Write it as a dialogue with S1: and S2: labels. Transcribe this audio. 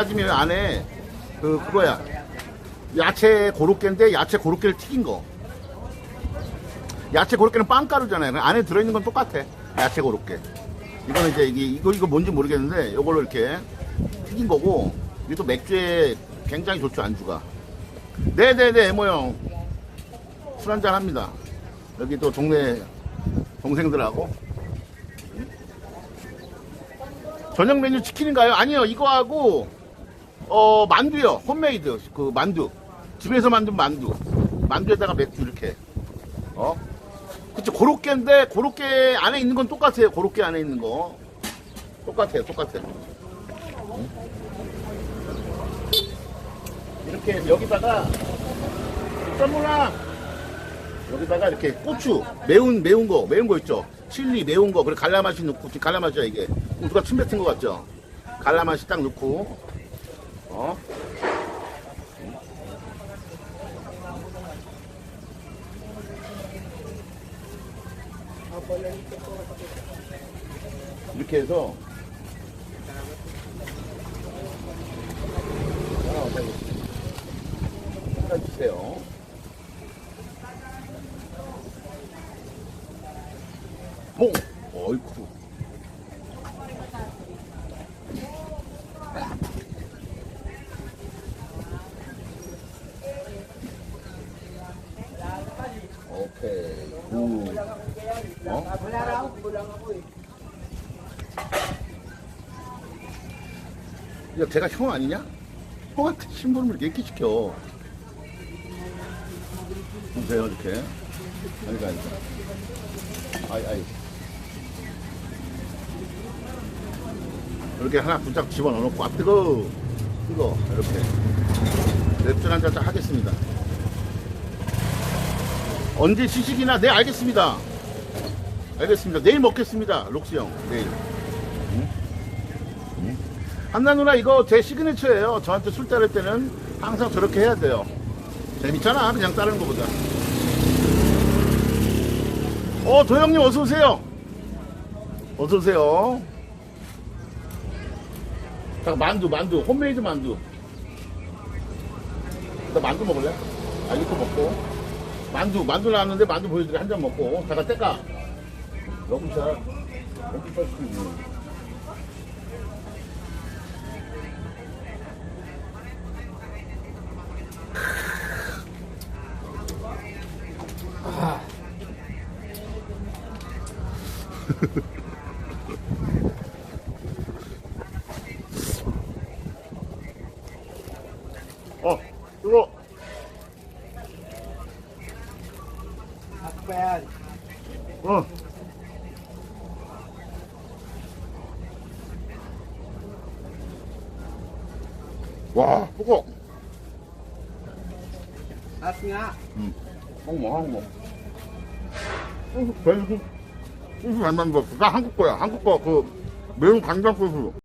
S1: 따지면 안에 그 그거야. 야채 고로케인데 야채 고로케를 튀긴 거. 야채 고로케는 빵가루잖아요. 그 안에 들어있는 건 똑같아. 야채 고로케. 이거는 이제 이게 이거 이거 뭔지 모르겠는데 이걸로 이렇게 튀긴 거고 이게 또 맥주에 굉장히 좋죠 안주가. 네네네 에모 형. 술 한잔 합니다. 여기 또 동네 동생들하고. 저녁 메뉴 치킨인가요? 아니요 이거하고 어 만두요. 홈메이드. 그 만두. 집에서 만든 만두. 만두에다가 맥주 이렇게. 어? 그쵸 고로케인데 고로케 안에 있는 건 똑같아요. 고로케 안에 있는 거. 똑같아요 똑같아요. 응? 이렇게 여기다가 썸물랑 여기다가 이렇게 고추 매운 매운 거 매운 거 있죠? 칠리 매운 거. 그리고 갈라맛이 넣고 갈라맛이야 이게. 누가 침 뱉은 거 같죠? 갈라맛이 딱 넣고 어 이렇게 해서 하나 주세요. 오, 어이쿠. 어? 야, 걔가 형 아니냐? 형한테 심부름을 이렇게 시켜. 보세요, 이렇게. 아니가 아니다. 아이, 아이. 이렇게 하나 부짝 집어넣어놓고, 아, 뜨거 뜨거 이렇게. 맥주 한잔 딱 하겠습니다. 언제 시식이나? 네, 알겠습니다. 알겠습니다. 내일 먹겠습니다. 록스 형, 내일. 한나 누나 이거 제 시그니처예요. 저한테 술 따를 때는 항상 저렇게 해야 돼요. 재밌잖아. 그냥 따르는 것보다. 어, 도영님 어서 오세요. 어서 오세요. 자, 만두, 만두, 홈메이드 만두. 나 만두 먹을래? 아, 이거 먹고. 만두, 만두 나왔는데 만두 보여드려 한 잔 먹고. 잠깐 뗄까? 여기서 여기서 시키지. 어, 어. 와, 뜨거.
S2: At nga.
S1: 항모, 항모. 소스, 소스, 만들었어. 나 한국 거야. 한국 거, 그, 매운 간장 소스.